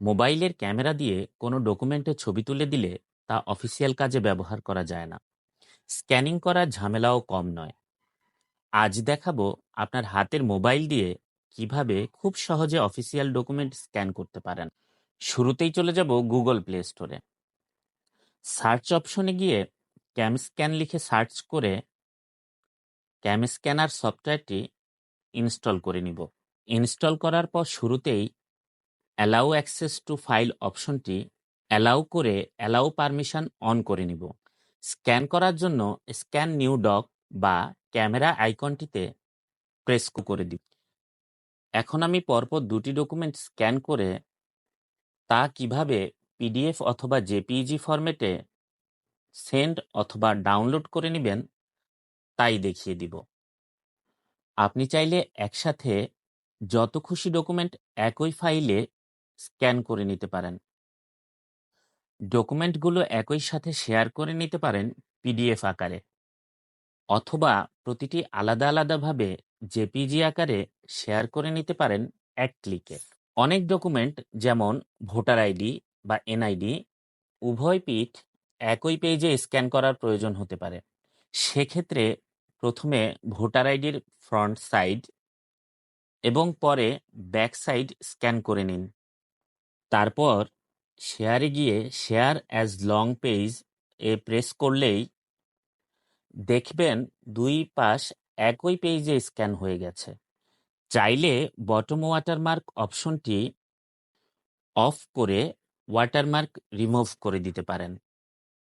মোবাইলের ক্যামেরা দিয়ে কোনো ডকুমেন্টের ছবি তুলে দিলে তা অফিসিয়াল কাজে ব্যবহার করা যায় না। স্ক্যানিং করার ঝামেলাও কম নয়। আজ দেখাবো আপনার হাতের মোবাইল দিয়ে কীভাবে খুব সহজে অফিসিয়াল ডকুমেন্ট স্ক্যান করতে পারেন। শুরুতেই চলে যাব গুগল প্লে স্টোরে। সার্চ অপশনে গিয়ে ক্যাম স্ক্যান লিখে সার্চ করে ক্যাম স্ক্যানার সফটওয়্যারটি ইনস্টল করে নিব। ইনস্টল করার পর শুরুতেই অ্যালাউ অ্যাক্সেস টু ফাইল অপশনটি অ্যালাউ করে অ্যালাউ পারমিশন অন করে নিব। স্ক্যান করার জন্য স্ক্যান নিউ ডক বা ক্যামেরা আইকনটিতে প্রেস করে দিব। এখন আমি পরপর দুটি ডকুমেন্ট স্ক্যান করে তা কীভাবে পিডিএফ অথবা জেপিজি ফরম্যাটে সেন্ড অথবা ডাউনলোড করে নেবেন তাই দেখিয়ে দিব। আপনি চাইলে একসাথে যত খুশি ডকুমেন্ট একই ফাইলে স্ক্যান করে নিতে পারেন। ডকুমেন্টগুলো একই সাথে শেয়ার করে নিতে পারেন পিডিএফ আকারে। অথবা প্রতিটি আলাদা আলাদাভাবে জেপিজি আকারে শেয়ার করে নিতে পারেন এক ক্লিকে। অনেক ডকুমেন্ট যেমন ভোটার আইডি বা এনআইডি উভয় পিঠ একই পেজে স্ক্যান করার প্রয়োজন হতে পারে। সেক্ষেত্রে প্রথমে ভোটার আইডির ফ্রন্ট সাইড এবং পরে ব্যাক সাইড স্ক্যান করে নিন। তারপর শেয়ারে গিয়ে শেয়ার অ্যাজ লং পেজ এ প্রেস করলেই দেখবেন দুই পাশ একই পেজে স্ক্যান হয়ে গেছে। চাইলে বটম ওয়াটারমার্ক অপশনটি অফ করে ওয়াটারমার্ক রিমুভ করে দিতে পারেন।